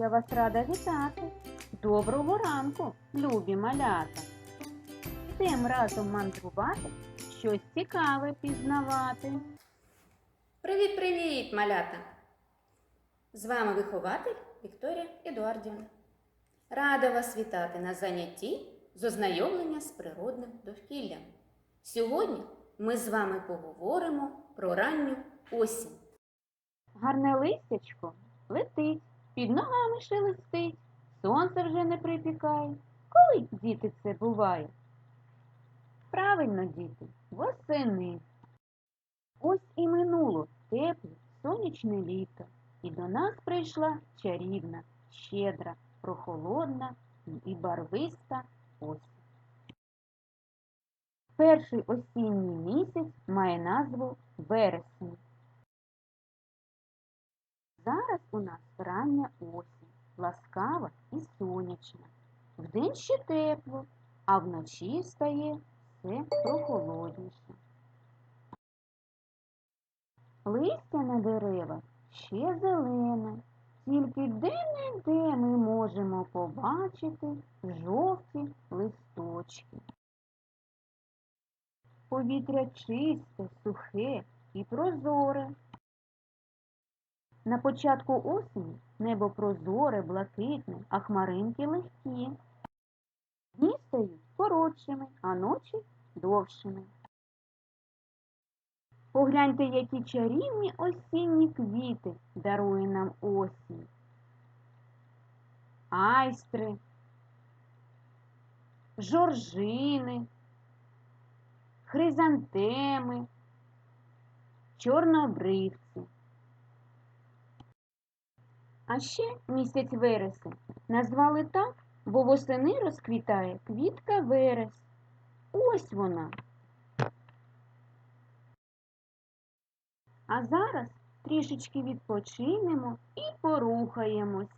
Я вас рада вітати. Доброго ранку, любі малята. Йдем разом мандрувати, щось цікаве пізнавати. Привіт-привіт, малята! З вами вихователь Вікторія Едуардівна. Рада вас вітати на занятті з ознайомлення з природним довкіллям. Сьогодні ми з вами поговоримо про ранню осінь. Гарне листячко летить, під ногами шелестить, сонце вже не припікає. Коли, діти, це буває? Правильно, діти, восени. Ось і минуло тепле сонячне літо, і до нас прийшла чарівна, щедра, прохолодна і барвиста осінь. Перший осінній місяць має назву вересень. Зараз у нас рання осінь, ласкава і сонячна. Вдень ще тепло, а вночі стає все прохолодніше. Листя на деревах ще зелене, тільки де-не-де ми можемо побачити жовті листочки. Повітря чисте, сухе і прозоре. На початку осені небо прозоре, блакитне, а хмаринки легкі. Дні стають коротшими, а ночі довшими. Погляньте, які чарівні осінні квіти дарує нам осінь. Айстри, жоржини, хризантеми, чорнобривці. А ще місяць вересень назвали так, бо восени розквітає квітка верес. Ось вона. А зараз трішечки відпочинемо і порухаємось.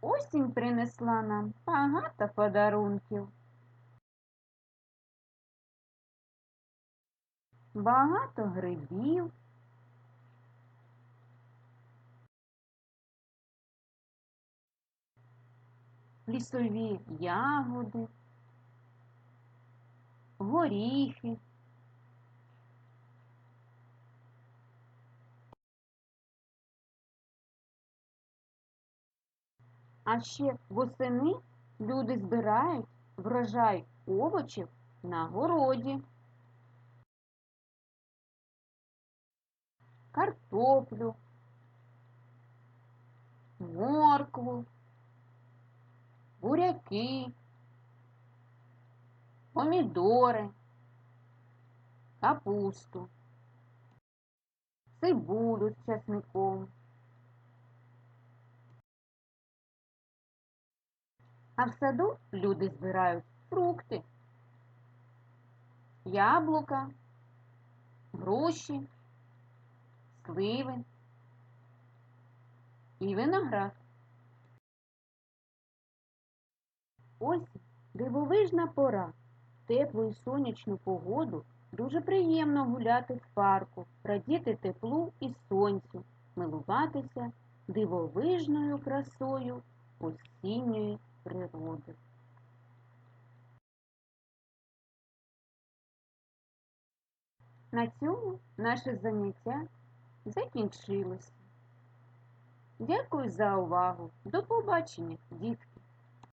Осінь принесла нам багато подарунків. Багато грибів. Лісові ягоди, горіхи. А ще восени люди збирають врожай овочів на городі. Картоплю, моркву, буряки, помідори, капусту, цибулю з часником. А в саду люди збирають фрукти, яблука, груші, сливи. і виноград. Осінь дивовижна пора. Теплу і сонячну погоду дуже приємно гуляти в парку, радіти теплу і сонцю, милуватися дивовижною красою осінньої природи. На цьому наше заняття закінчилося. Дякую за увагу. До побачення, дітки!